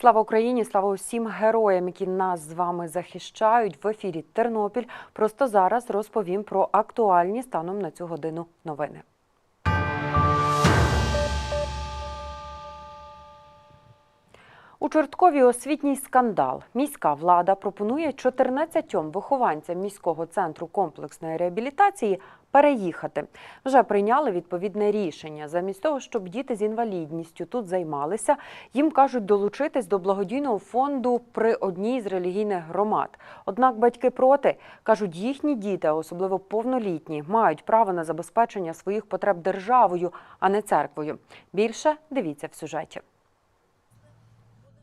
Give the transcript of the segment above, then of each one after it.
Слава Україні! Слава усім героям, які нас з вами захищають в ефірі Тернопіль. Просто зараз розповім про актуальні станом на цю годину новини. У Чорткові освітній скандал. Міська влада пропонує 14 вихованцям міського центру комплексної реабілітації переїхати. Вже прийняли відповідне рішення. Замість того, щоб діти з інвалідністю тут займалися, їм кажуть долучитись до благодійного фонду при одній з релігійних громад. Однак батьки проти кажуть, їхні діти, особливо повнолітні, мають право на забезпечення своїх потреб державою, а не церквою. Більше дивіться в сюжеті.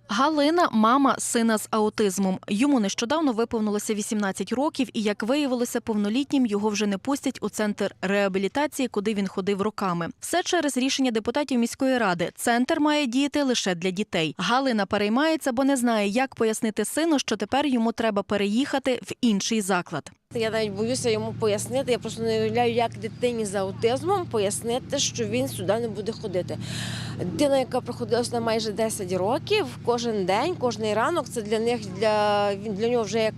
Галина мама сина з аутизмом. Йому нещодавно виповнилося 18 років, і як виявилося, повнолітнім його вже не пустять у центр реабілітації, куди він ходив роками. Все через рішення депутатів міської ради. Центр має діяти лише для дітей. Галина переймається, бо не знає, як пояснити сину, що тепер йому треба переїхати в інший заклад. Я навіть боюся йому пояснити. Я просто не уявляю, як дитині з аутизмом пояснити, що він сюди не буде ходити. Дитина, яка проходилася сюди майже 10 років, кожен день, кожний ранок, це для них для для нього вже як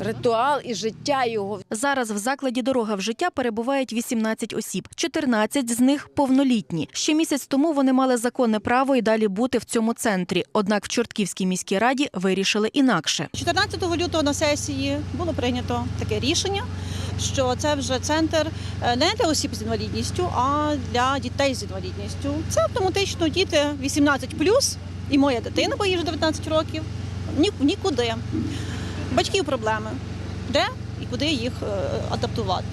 ритуал і життя його. Зараз в закладі дорога в життя перебувають 18 осіб. 14 з них повнолітні. Ще місяць тому вони мали законне право і далі бути в цому центрі. Однак в Чортківській міській раді вирішили інакше. 14 лютого на сесії було прийнято таке рішення, що це вже центр е, не для осіб з інвалідністю, а для дітей з інвалідністю. Це автоматично діти 18 і моя дитина, бо їй вже 19 років. Ні, нікуди. Батьків проблеми. Де і куди їх е, адаптувати?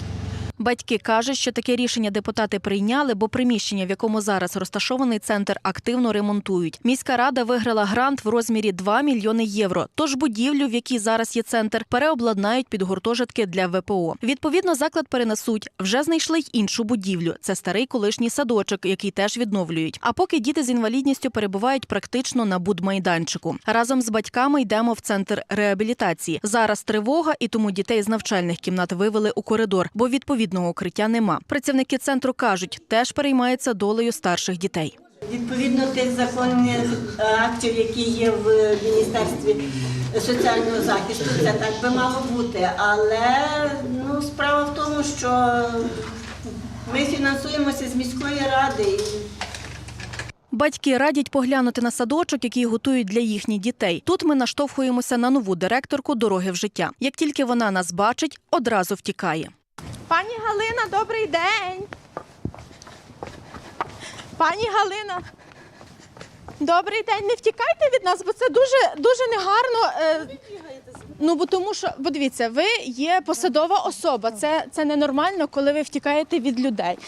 Батьки кажуть, що таке рішення депутати прийняли, бо приміщення, в якому зараз розташований центр, активно ремонтують. Міська рада виграла грант в розмірі 2 мільйони євро. Тож будівлю, в якій зараз є центр, переобладнають під гуртожитки для ВПО. Відповідно, заклад перенесуть. Вже знайшли й іншу будівлю. Це старий колишній садочок, який теж відновлюють. А поки діти з інвалідністю перебувають практично на будмайданчику. Разом з батьками йдемо в центр реабілітації. Зараз тривога, і тому дітей з навчальних кімнат вивели у коридор, бо відповідного укриття нема. Працівники центру кажуть, теж переймаються долею старших дітей. Відповідно тих законних е, актів, які є в Міністерстві соціального захисту, це так би мало бути. Але ну, справа в тому, що ми фінансуємося з міської ради. Батьки радять поглянути на садочок, який готують для їхніх дітей. Тут ми наштовхуємося на нову директорку дороги в життя. Як тільки вона нас бачить, одразу втікає. Пані Галина, добрий день. Пані Галина. Добрий день. Не втікайте від нас, бо це дуже дуже негарно. е, Ну, бо тому що, бо дивіться, ви є посадова особа. Це, це ненормально, коли ви втікаєте від людей.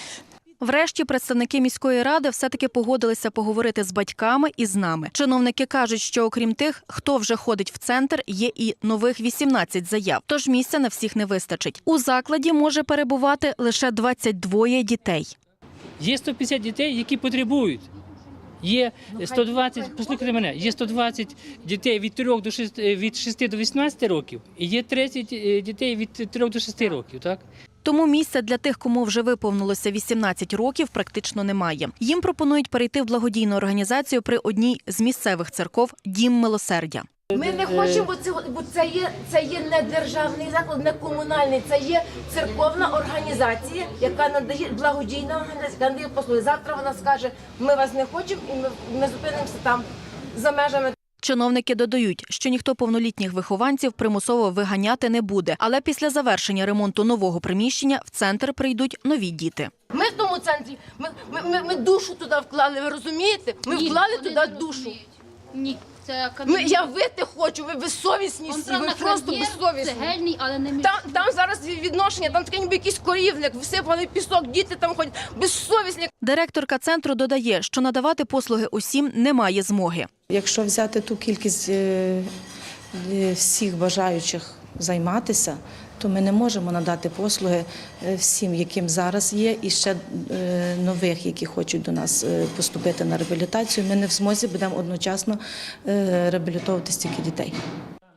Врешті представники міської ради все-таки погодилися поговорити з батьками і з нами. Чиновники кажуть, що окрім тих, хто вже ходить в центр, є і нових 18 заяв. Тож місця на всіх не вистачить. У закладі може перебувати лише 22 дітей. Є 150 дітей, які потребують. Є 120, послухайте мене, є 120 дітей від 3 до 6, від 6 до 18 років, і є 30 е, дітей від 3 до 6 років. Так? Тому місця для тих, кому вже виповнилося 18 років, практично немає. Їм пропонують перейти в благодійну організацію при одній з місцевих церков Дім милосердя. Ми не хочемо, бо це, бо це є це є не державний заклад, не комунальний, це є церковна організація, яка надає благодійна організація, яка надає послуги. Завтра вона скаже, ми вас не хочемо, і ми, ми зупинимося там за межами. Чиновники додають, що ніхто повнолітніх вихованців примусово виганяти не буде. Але після завершення ремонту нового приміщення в центр прийдуть нові діти. Ми в тому центрі, ми, ми, ми, ми душу туди вклали, ви розумієте? Ми Ні, вклали туди душу. Ні, це Ми, академія. я вити хочу, ви безсовісні всі, ви просто безсовісні. Цегельний, але не між. Там, там зараз відношення, там такий ніби якийсь корівник, всипаний пісок, діти там ходять, безсовісні. Директорка центру додає, що надавати послуги усім немає змоги. Якщо взяти ту кількість е, е, всіх бажаючих займатися, то ми не можемо надати послуги е, всім, яким зараз є, і ще е, нових, які хочуть до нас е, поступити на реабілітацію. Ми не в змозі будемо одночасно реабілітовувати стільки дітей.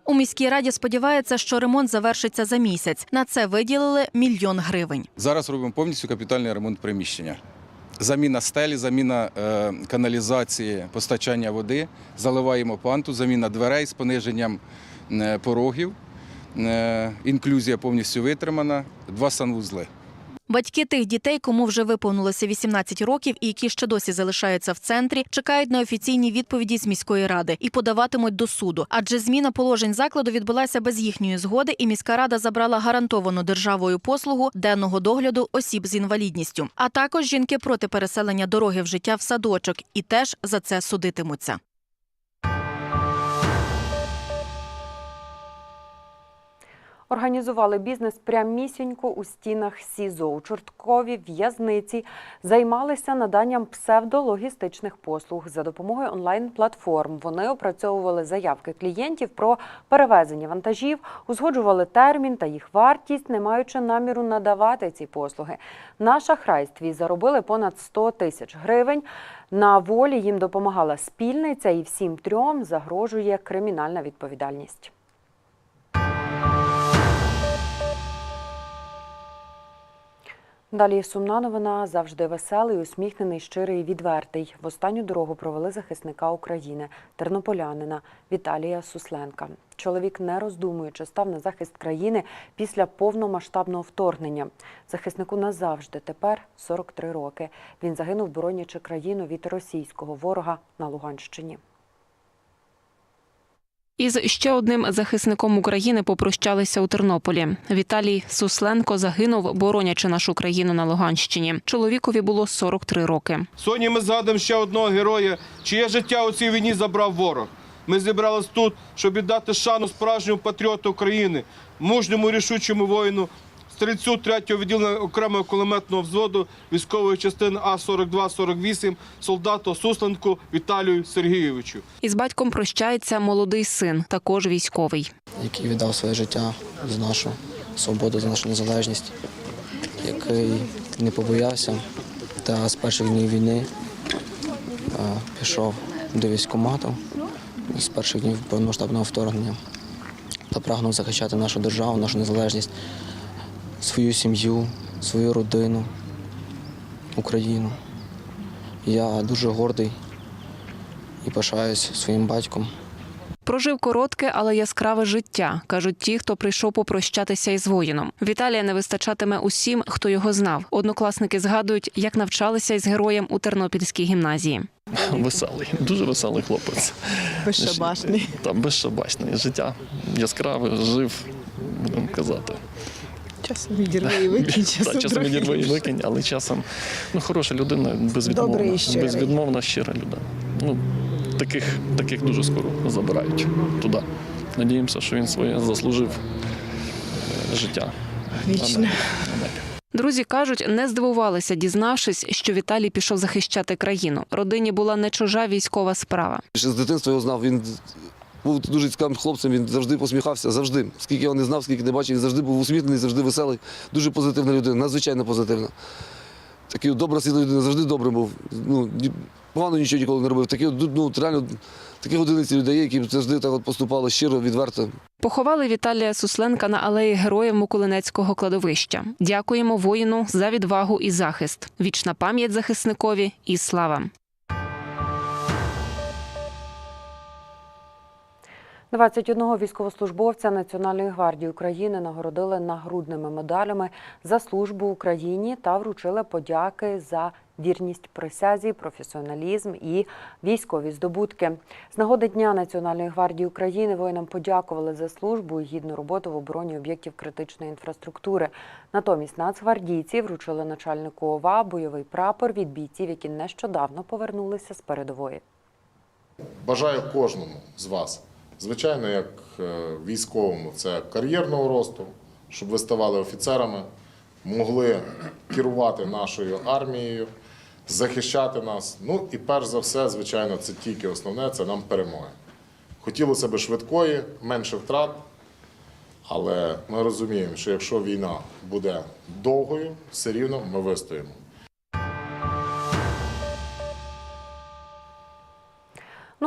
У міській раді сподіваються, що ремонт завершиться за місяць. На це виділили мільйон гривень. Зараз робимо повністю капітальний ремонт приміщення. заміна стелі, заміна каналізації, постачання води, заливаємо панту, заміна дверей з пониженням порогів, інклюзія повністю витримана, два санвузли. Батьки тих дітей, кому вже виповнилося 18 років і які ще досі залишаються в центрі, чекають на офіційні відповіді з міської ради і подаватимуть до суду. Адже зміна положень закладу відбулася без їхньої згоди, і міська рада забрала гарантовану державою послугу денного догляду осіб з інвалідністю. А також жінки проти переселення дороги в життя в садочок і теж за це судитимуться. Організували бізнес прямісінько у стінах СІЗО. У Чортковій в'язниці займалися наданням псевдологістичних послуг за допомогою онлайн-платформ. Вони опрацьовували заявки клієнтів про перевезення вантажів, узгоджували термін та їх вартість, не маючи наміру надавати ці послуги. На шахрайстві заробили понад 100 тисяч гривень. На волі їм допомагала спільниця, і всім трьом загрожує кримінальна відповідальність. Далі сумна новина завжди веселий, усміхнений, щирий і відвертий. В останню дорогу провели захисника України, тернополянина Віталія Сусленка. Чоловік, не роздумуючи, став на захист країни після повномасштабного вторгнення. Захиснику назавжди тепер 43 роки. Він загинув, боронячи країну від російського ворога на Луганщині. Із ще одним захисником України попрощалися у Тернополі. Віталій Сусленко загинув, боронячи нашу країну на Луганщині. Чоловікові було 43 роки. Сьогодні ми згадуємо ще одного героя, чиє життя у цій війні забрав ворог. Ми зібрались тут, щоб віддати шану справжньому патріоту України, мужньому рішучому воїну, стрільцю 3-го відділення окремого кулеметного взводу військової частини А-42-48, солдату Сусленку Віталію Сергійовичу. Із батьком прощається молодий син, також військовий. який віддав своє життя за нашу свободу, за нашу незалежність, який не побоявся та з перших днів війни пішов до військкомату з перших днів повномасштабного вторгнення та прагнув захищати нашу державу, нашу незалежність, свою сім'ю, свою родину, Україну. Я дуже гордий і пишаюсь своїм батьком. Прожив коротке, але яскраве життя, кажуть ті, хто прийшов попрощатися із воїном. Віталія не вистачатиме усім, хто його знав. Однокласники згадують, як навчалися із героєм у Тернопільській гімназії. Веселий, дуже веселий хлопець. Безшабашний. Там безшабашний. Життя яскраве, жив, будемо казати. Часом відірве і викинь, часом часом трохи викинь, але часом ну, хороша людина, безвідмовна, безвідмовна, щира людина. Ну, таких, таких дуже скоро забирають туди. Надіємося, що він своє заслужив е, життя. Вічне. Друзі кажуть, не здивувалися, дізнавшись, що Віталій пішов захищати країну. Родині була не чужа військова справа. Ще з дитинства його знав. Він був дуже цікавим хлопцем, він завжди посміхався, завжди. Скільки його не знав, скільки не бачив, він завжди був усміхнений, завжди веселий, дуже позитивна людина, надзвичайно позитивна. Такий добра світла людина, завжди добрим був. Ну, погано нічого ніколи не робив. Такі, ну, реально, такі одиниці людей, які завжди так от поступали щиро, відверто. Поховали Віталія Сусленка на алеї Героїв Миколинецького кладовища. Дякуємо воїну за відвагу і захист. Вічна пам'ять захисникові і слава. 21 військовослужбовця Національної гвардії України нагородили нагрудними медалями за службу Україні та вручили подяки за вірність присязі, професіоналізм і військові здобутки. З нагоди Дня Національної гвардії України воїнам подякували за службу і гідну роботу в обороні об'єктів критичної інфраструктури. Натомість нацгвардійці вручили начальнику ОВА бойовий прапор від бійців, які нещодавно повернулися з передової. Бажаю кожному з вас, звичайно, як е, військовому, це кар'єрного росту, щоб ви ставали офіцерами, могли керувати нашою армією, захищати нас. Ну і перш за все, звичайно, це тільки основне це нам перемоги. Хотілося б швидкої, менше втрат, але ми розуміємо, що якщо війна буде довгою, все рівно ми вистоїмо.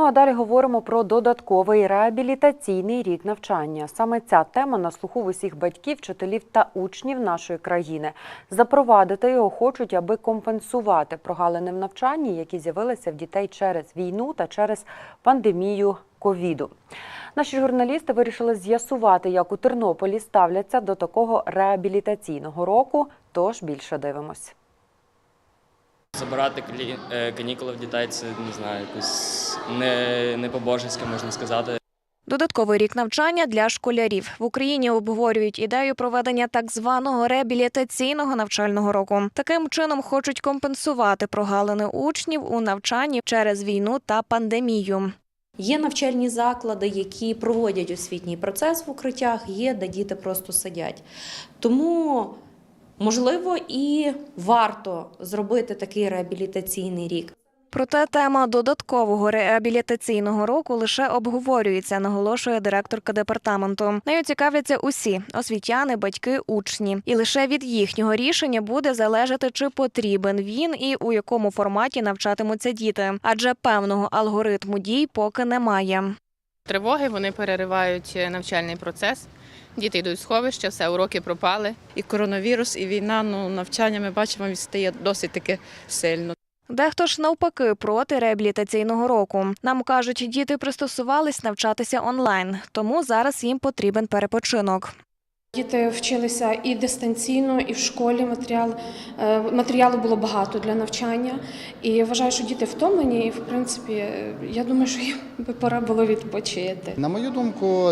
Ну а далі говоримо про додатковий реабілітаційний рік навчання. Саме ця тема на слуху усіх батьків, вчителів та учнів нашої країни. Запровадити його хочуть, аби компенсувати прогалини в навчанні, які з'явилися в дітей через війну та через пандемію ковіду. Наші журналісти вирішили з'ясувати, як у Тернополі ставляться до такого реабілітаційного року. Тож більше дивимось. Забирати клі- е, канікули в дітей це не знаю, якось не, не по-божеськи, можна сказати. Додатковий рік навчання для школярів в Україні обговорюють ідею проведення так званого реабілітаційного навчального року. Таким чином хочуть компенсувати прогалини учнів у навчанні через війну та пандемію. Є навчальні заклади, які проводять освітній процес в укриттях, є, де діти просто сидять. Тому, можливо, і варто зробити такий реабілітаційний рік. Проте тема додаткового реабілітаційного року лише обговорюється, наголошує директорка департаменту. Нею цікавляться усі освітяни, батьки, учні, і лише від їхнього рішення буде залежати, чи потрібен він і у якому форматі навчатимуться діти, адже певного алгоритму дій поки немає. Тривоги вони переривають навчальний процес. Діти йдуть в сховище, все, уроки пропали. І коронавірус, і війна, ну навчання ми бачимо, відстає досить таки сильно. Дехто ж навпаки проти реабілітаційного року. Нам кажуть, діти пристосувались навчатися онлайн, тому зараз їм потрібен перепочинок. Діти вчилися і дистанційно, і в школі матеріал, е, матеріалу було багато для навчання. І я вважаю, що діти втомлені, і в принципі, я думаю, що їм би пора було відпочити. На мою думку,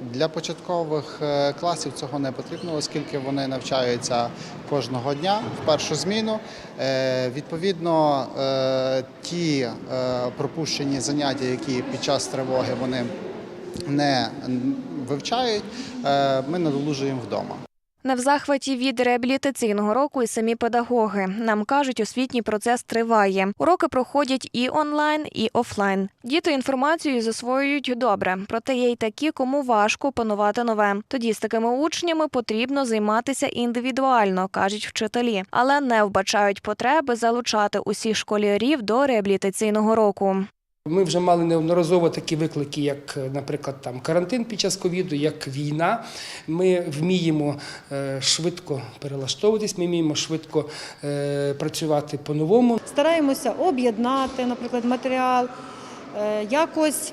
для початкових е, класів цього не потрібно, оскільки вони навчаються кожного дня в першу зміну. Е, Відповідно, е, ті пропущені заняття, які під час тривоги вони не вивчають, ми надолужуємо вдома. Не в захваті від реабілітаційного року і самі педагоги. Нам кажуть, освітній процес триває. Уроки проходять і онлайн, і офлайн. Діти інформацію засвоюють добре, проте є й такі, кому важко опанувати нове. Тоді з такими учнями потрібно займатися індивідуально, кажуть вчителі, але не вбачають потреби залучати усіх школярів до реабілітаційного року. Ми вже мали неодноразово такі виклики, як, наприклад, там карантин під час ковіду, як війна. Ми вміємо е, швидко перелаштовуватись, ми вміємо швидко е, працювати по-новому. Стараємося об'єднати, наприклад, матеріал, е, якось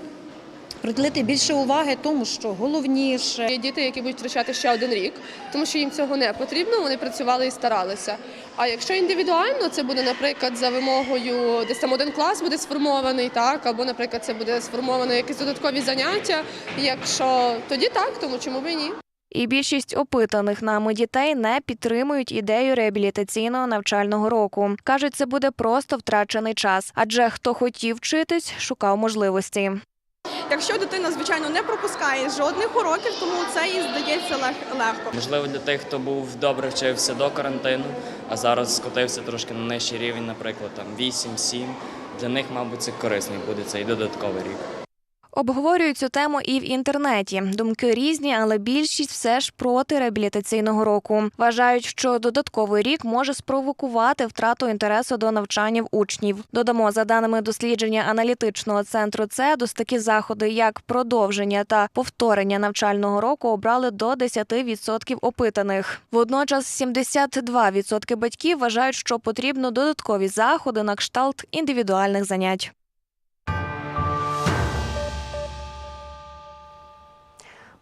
приділити більше уваги тому, що головніше. Є діти, які будуть втрачати ще один рік, тому що їм цього не потрібно, вони працювали і старалися. А якщо індивідуально, це буде, наприклад, за вимогою, десь там один клас буде сформований, так, або, наприклад, це буде сформовано якісь додаткові заняття. Якщо тоді так, тому чому б і ні? І більшість опитаних нами дітей не підтримують ідею реабілітаційного навчального року. кажуть, це буде просто втрачений час, адже хто хотів вчитись, шукав можливості. Якщо дитина, звичайно, не пропускає жодних уроків, тому це їй здається лег- легко. Можливо, для тих, хто був добре вчився до карантину, а зараз скотився трошки на нижчий рівень, наприклад, там 8-7, для них, мабуть, це корисний буде цей додатковий рік. Обговорюють цю тему і в інтернеті. Думки різні, але більшість все ж проти реабілітаційного року. Вважають, що додатковий рік може спровокувати втрату інтересу до навчання в учнів. Додамо, за даними дослідження аналітичного центру ЦЕДУС, такі заходи, як продовження та повторення навчального року, обрали до 10% опитаних. Водночас 72% батьків вважають, що потрібно додаткові заходи на кшталт індивідуальних занять.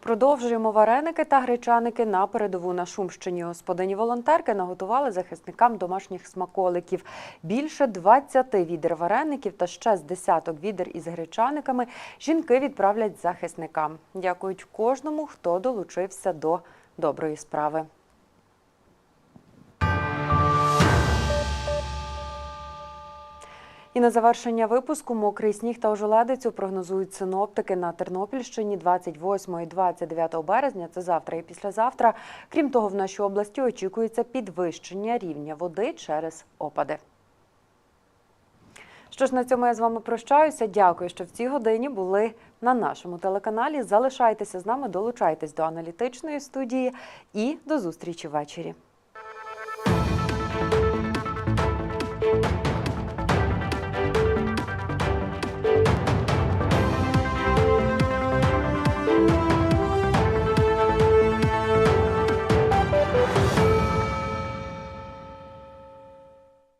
Продовжуємо вареники та гречаники на передову на Шумщині. Господині волонтерки наготували захисникам домашніх смаколиків. Більше 20 відер вареників та ще з десяток відер із гречаниками жінки відправлять захисникам. Дякують кожному, хто долучився до доброї справи. І на завершення випуску мокрий сніг та ожеледицю прогнозують синоптики на Тернопільщині 28 і 29 березня. Це завтра і післязавтра. Крім того, в нашій області очікується підвищення рівня води через опади. Що ж, на цьому я з вами прощаюся. Дякую, що в цій годині були на нашому телеканалі. Залишайтеся з нами, долучайтесь до аналітичної студії і до зустрічі ввечері.